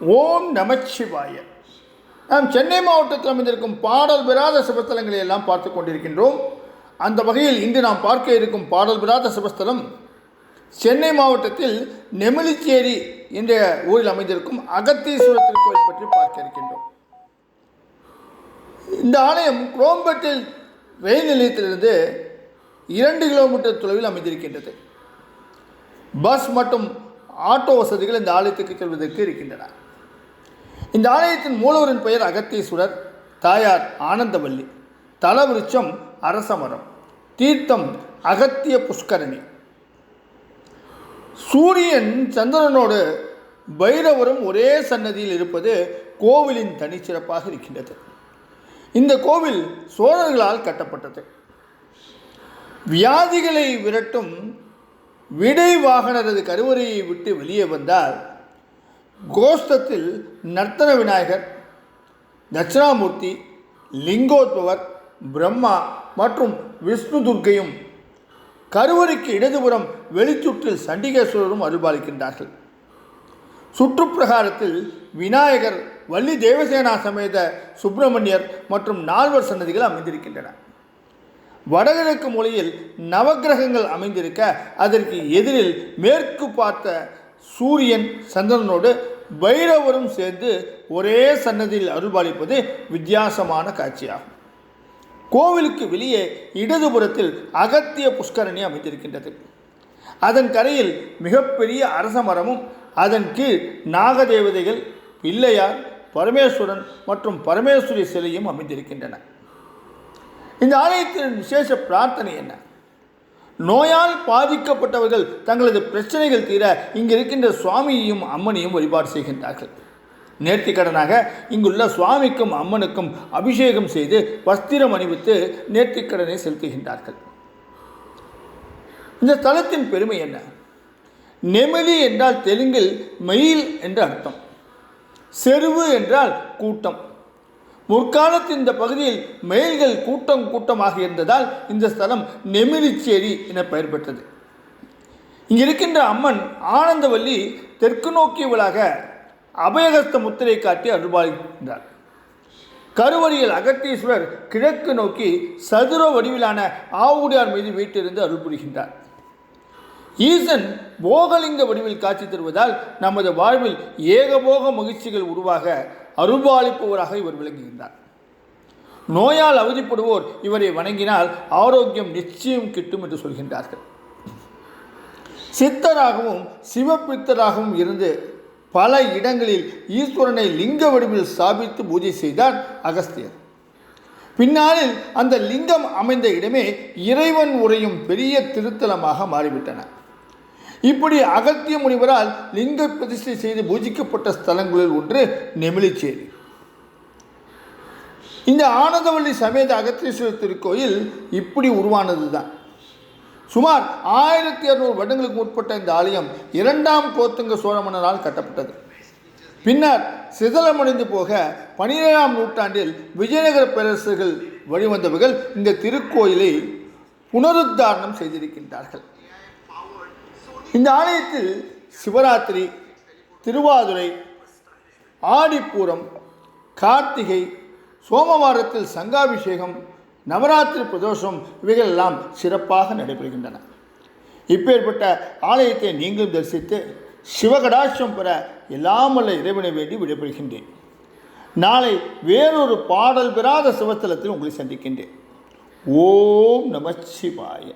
ஓம் நமச்சிவாய. நாம் சென்னை மாவட்டத்தில் அமைந்திருக்கும் பாடல் பெறாத சிவஸ்தலங்களை எல்லாம் பார்த்து கொண்டிருக்கின்றோம். அந்த வகையில் இன்று நாம் பார்க்க இருக்கும் பாடல் பெறாத சிவஸ்தலம் சென்னை மாவட்டத்தில் நெமிலிச்சேரி என்ற ஊரில் அமைந்திருக்கும் அகத்தீஸ்வரர் திருக்கோயில் பற்றி பார்க்க இருக்கின்றோம். இந்த ஆலயம் குரோம்பட்டில் ரயில் நிலையத்திலிருந்து இரண்டு கிலோமீட்டர் தொலைவில் அமைந்திருக்கின்றது. பஸ் மற்றும் ஆட்டோ வசதிகள் இந்த ஆலயத்துக்கு செல்வதற்கு இருக்கின்றன. இந்த ஆலயத்தின் மூலவரின் பெயர் அகத்தீஸ்வரர் தாயார் ஆனந்தவல்லி தலவிருச்சம் அரசமரம் தீர்த்தம் அகத்திய புஷ்கரணி. சூரியன் சந்திரனோடு பைரவரும் ஒரே சன்னதியில் இருப்பது கோவிலின் தனிச்சிறப்பாக இருக்கின்றது. இந்த கோவில் சோழர்களால் கட்டப்பட்டது. வியாதிகளை விரட்டும் விடை வாகனரது கருவறையை விட்டு வெளியே வந்தால் கோஷ்டத்தில் நர்த்தன விநாயகர் தட்சிணாமூர்த்தி லிங்கோத்பவர் பிரம்மா மற்றும் விஷ்ணு துர்க்கையும் கருவறைக்கு இடதுபுறம் வெளிச்சுற்றில் சண்டிகேஸ்வரரும் அருள்பாலிக்கின்றார்கள். சுற்றுப்பிரகாரத்தில் விநாயகர் வள்ளி தேவசேனா சமேத சுப்பிரமணியர் மற்றும் நால்வர் சன்னதிகள் அமைந்திருக்கின்றன. வடகிழக்கு மொழியில் நவக்கிரகங்கள் அமைந்திருக்க அதற்கு எதிரில் மேற்கு பார்த்த சூரியன் சந்திரனோடு பைரவரும் சேர்ந்து ஒரே சன்னதியில் அருள்பாலிப்பது வித்தியாசமான காட்சியாகும். கோவிலுக்கு வெளியே இடதுபுறத்தில் அகத்திய புஷ்கரணி அமைந்திருக்கின்றது. அதன் கரையில் மிகப்பெரிய அரச மரமும் அதன் கீழ் நாகதேவதைகள் பிள்ளையார் பரமேஸ்வரன் மற்றும் பரமேஸ்வரி சிலையும் அமைந்திருக்கின்றன. இந்த ஆலயத்தின் விசேஷ பிரார்த்தனை என்ன? நோயால் பாதிக்கப்பட்டவர்கள் தங்களது பிரச்சனைகள் தீர இங்கு இருக்கின்ற சுவாமியையும் அம்மனையும் வழிபாடு செய்கின்றார்கள். நேர்த்திக்கடனாக இங்குள்ள சுவாமிக்கும் அம்மனுக்கும் அபிஷேகம் செய்து வஸ்திரம் அணிவித்து நேர்த்திக்கடனை செலுத்துகின்றார்கள். இந்த ஸ்தலத்தின் பெருமை என்ன? நெமிலி என்றால் தெலுங்கில் மயில் என்று அர்த்தம். செருவு என்றால் கூட்டம். முற்காலத்தில் இந்த பகுதியில் மயில்கள் கூட்டம் கூட்டமாக இருந்ததால் இந்த ஸ்தலம் நெமிலிச்சேரி என பெயர் பெற்றது. இங்கு இருக்கின்ற அம்மன் ஆனந்தவல்லி தெற்கு நோக்கியவளாக அபயகஸ்த முத்திரை காட்டி அருள்பாலிக்கின்றார். கருவறையில் அகத்தீஸ்வரர் கிழக்கு நோக்கி சதுர வடிவிலான ஆவுடையார் மீது வீட்டிலிருந்து அருள் புரிகின்றார் ஈசன் போகலிங்க வடிவில் காட்சி தருவதால் நமது வாழ்வில் ஏகபோக மகிழ்ச்சிகள் உருவாக அருள்பாலிப்பவராக இவர் விளங்குகின்றார். நோயால் அவதிப்படுவோர் இவரை வணங்கினால் ஆரோக்கியம் நிச்சயம் கிட்டும் என்று சொல்கின்றார்கள். சித்தராகவும் சிவபித்தராகவும் இருந்து பல இடங்களில் ஈஸ்வரனை லிங்க வடிவில் ஸ்தாபித்து பூஜை செய்தார் அகஸ்தியர். பின்னாளில் அந்த லிங்கம் அமைந்த இடமே இறைவன் உரையும் பெரிய திருத்தலமாக மாறிவிட்டன. இப்படி அகத்திய முனிவரால் லிங்க பிரதிஷ்டை செய்து பூஜிக்கப்பட்ட ஸ்தலங்களில் ஒன்று நெமிழிச்சேரி இந்த ஆனந்தவள்ளி சமேத அகத்தீஸ்வரர் திருக்கோயில் இப்படி உருவானது தான் சுமார் ஆயிரத்தி இரநூறு வருடங்களுக்கு முற்பட்ட இந்த ஆலயம் இரண்டாம் கோத்துங்க சோழ மன்னரால் கட்டப்பட்டது. பின்னர் சிதலமடைந்து போக பனிரேழாம் நூற்றாண்டில் விஜயநகர பேரரசர்கள் வழிவந்தவர்கள் இந்த திருக்கோயிலை புனருத்தாரணம் செய்திருக்கின்றார்கள். இந்த ஆலயத்தில் சிவராத்திரி திருவாதுரை ஆடிப்பூரம் கார்த்திகை சோமவாரத்தில் சங்காபிஷேகம் நவராத்திரி பிரதோஷம் இவைகள் எல்லாம் சிறப்பாக நடைபெறுகின்றன. இப்பேற்பட்ட ஆலயத்தை நீங்களும் தரிசித்து சிவகடாட்சம் பெற எல்லாமல்ல இறைவனை வேண்டி விடைபெறுகின்றேன். நாளை வேறொரு பாடல் பெறாத சிவத்தலத்தில் உங்களை சந்திக்கின்றேன். ஓம் நமச்சிவாய